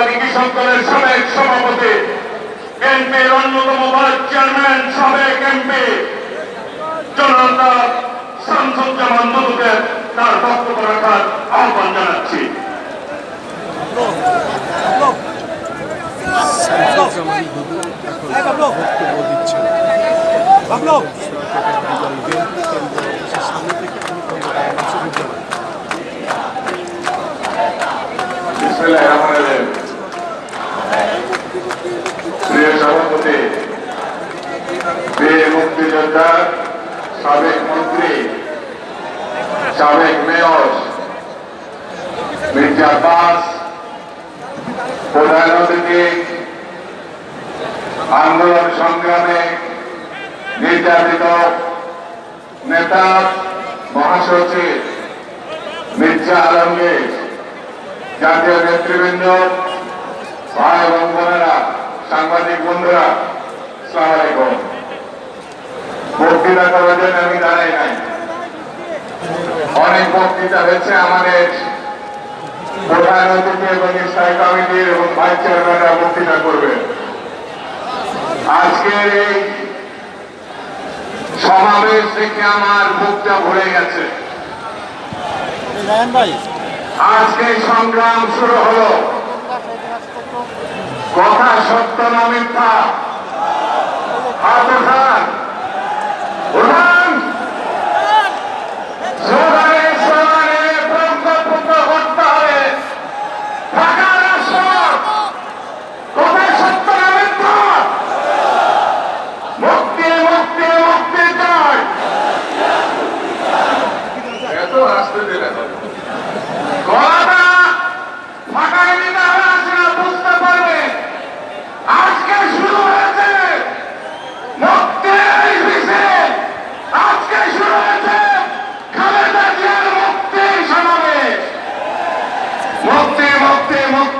জাতীয়তাবাদী কৃষক দলের সাবেক সভাপতি এমপির অন্যতম ভাইস চেয়ারম্যান সাবেক এমপি জনতা শামসুজ্জামান দুদুকে তার বক্তব্য রাখার আহ্বান জানাচ্ছি। বক্তব্য দিচ্ছেন সামনে থেকে আমি খন্দকার মাসুদুজ্জামান বিসমিল্লাহির রহমানির রহিম। প্রিয় সভাপতি বীর মুক্তিযোদ্ধা সাবেক মন্ত্রী, সাবেক মেয়র মির্জা আব্বাস, প্রধান অতিথি, আন্দোলন সংগ্রামে নির্যাতিত নেতা, মহাসচিব মির্জা আলমগীর, জাতীয় নেতৃবৃন্দ, ভাই এবং সাংবাদিক বন্ধুরা সালাম আলাইকুম। বক্তৃতা করার জন্য আমি দাঁড়াই নাই। অনেক বক্তৃতা হয়েছে আমাদের প্রধান অতিথি এবং স্থায়ী কমিটির এবং ভাইস চেয়ারম্যানরা বক্তৃতা করবেন আজকের এই সমাবেশ দেখে আমার বুকটা ভরে গেছে। আজকে সংগ্রাম শুরু হলো। কথা সত্য না মিথ্যা? হাত মুক্তি দিলে গলাটা ফাঁকায় নিতে হবে আসলে বুঝতে পারবে আজকে শুরু হয়েছে মুক্তির মিছিল আজকে শুরু হয়েছে খালেদা জিয়ার মুক্তির সমাবেশ মুক্তি মুক্তি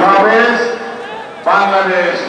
Bangladesh, Bangladesh,